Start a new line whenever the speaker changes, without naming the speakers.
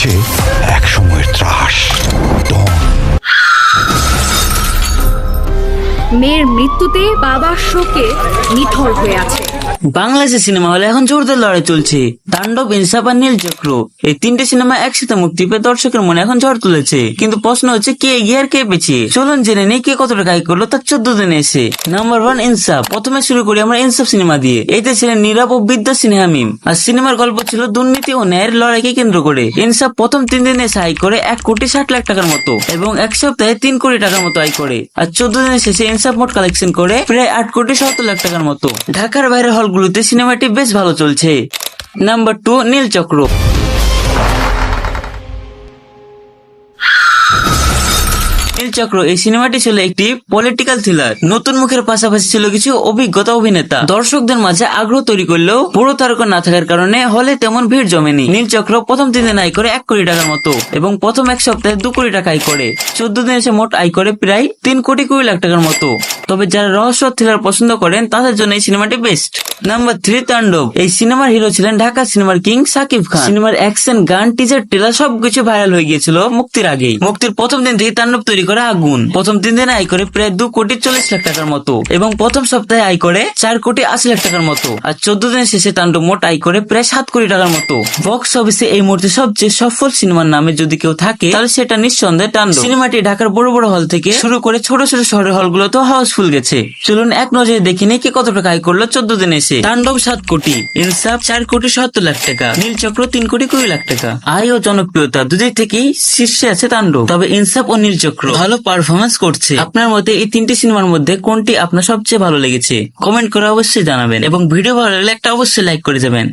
去。
মেয়ের মৃত্যুতে বাবার শোকে নিথর হয়ে আছে।
বাংলাদেশের সিনেমা হলে এখন জোরদার লড়াই চলছে। তাণ্ডব, ইনসাফ আর নীল চক্র। এই তিনটে সিনেমা একসাথে মুক্তি পেয়ে দর্শকের মনে এখন ঝড় তুলেছে। কিন্তু প্রশ্ন হচ্ছে, কে এগিয়ে আর কে পেছিয়ে? চলুন জেনে নেই কে কত টাকা করল, তার চোদ্দ দিনে এসে। নাম্বার ওয়ান ইনসাফ। প্রথমে শুরু করি আমরা ইনসাফ সিনেমা দিয়ে। এতে ছিলেন নীরব ও বিদ্যা সিনহা মিম। আর সিনেমার গল্প ছিল দুর্নীতি ও ন্যায়ের লড়াইকে কেন্দ্র করে। ইনসাফ প্রথম তিন দিনে আয় করে এক কোটি ষাট লাখ টাকার মতো এবং এক সপ্তাহে তিন কোটি টাকার মতো আয় করে। আর চোদ্দ দিনের শেষে ইনসাফ মোট কালেকশন করে প্রায় আট কোটি সত্তর লাখ টাকার মতো। ঢাকার বাইরের হলগুলোতে সিনেমাটি বেশ ভালো চলছে। নাম্বার টু নীল চক্র। নীল চক্র এই সিনেমাটি ছিল একটি পলিটিক্যাল থ্রিলার নতুন মুখের পাশাপাশি ছিল কিছু অভিজ্ঞতা অভিনেতা। দর্শকদের মাঝে আগ্রহ তৈরি করলেও পুরো তারকা না থাকার কারণে হলে তেমন ভিড় জমেনি। নীল চক্র প্রথম তিন দিন আয় করে এক কোটি টাকার মতো এবং প্রথম এক সপ্তাহে দু কোটি টাকা আয় করে। চোদ্দ দিন এসে মোট আয় করে প্রায় তিন কোটি কুড়ি লাখ টাকার মতো। তবে যারা রহস্য থ্রিলার পছন্দ করেন, তাদের জন্য এই সিনেমাটি বেস্ট নাম্বার থ্রি তাণ্ডব। এই সিনেমার হিরো ছিলেন ঢাকা সিনেমার কিং সাকিব খান। সিনেমার অ্যাকশন গান টিজার টেলার সবকিছু ভাইরাল হয়ে গিয়েছিল মুক্তির আগেই। মুক্তির প্রথম দিন থেকে তাণ্ডব তৈরি করে আগুন। প্রথম তিন দিনে আয় করে প্রায় দু কোটি চল্লিশ লাখ টাকার মতো এবং প্রথম সপ্তাহে আয় করে চার কোটি আশি লাখ টাকার মতো। আর চোদ্দ দিনের শেষে তাণ্ডব মোট আয় করে প্রায় সাত কোটি টাকার মতো। বক্স অফিসে এই মুহূর্তে সবচেয়ে সফল সিনেমার নামে যদি কেউ থাকে, তাহলে সেটা নিঃসন্দেহে তাণ্ডব। সিনেমাটি ঢাকার বড় বড় হল থেকে শুরু করে ছোট ছোট শহরের হলগুলোতেও হাউসফুল গেছে। চলুন এক নজরে দেখি কে কত টাকা আয় করল চোদ্দ দিনে এসে। তাণ্ডব সাত কোটি, ইনসাফ চার কোটি সত্তর লাখ টাকা, নীল চক্র তিন কোটি কুড়ি লাখ টাকা। আয় ও জনপ্রিয়তা দুদিক থেকেই শীর্ষে আছে তাণ্ডব। তবে ইনসাফ ও নীল চক্র ভালো পারফরমেন্স করছে। আপনার মতে এই তিনটি সিনেমার মধ্যে কোনটি আপনার সবচেয়ে ভালো লেগেছে? কমেন্ট করে অবশ্যই জানাবেন এবং ভিডিও ভালো লাগলে একটা অবশ্যই লাইক করে যাবেন।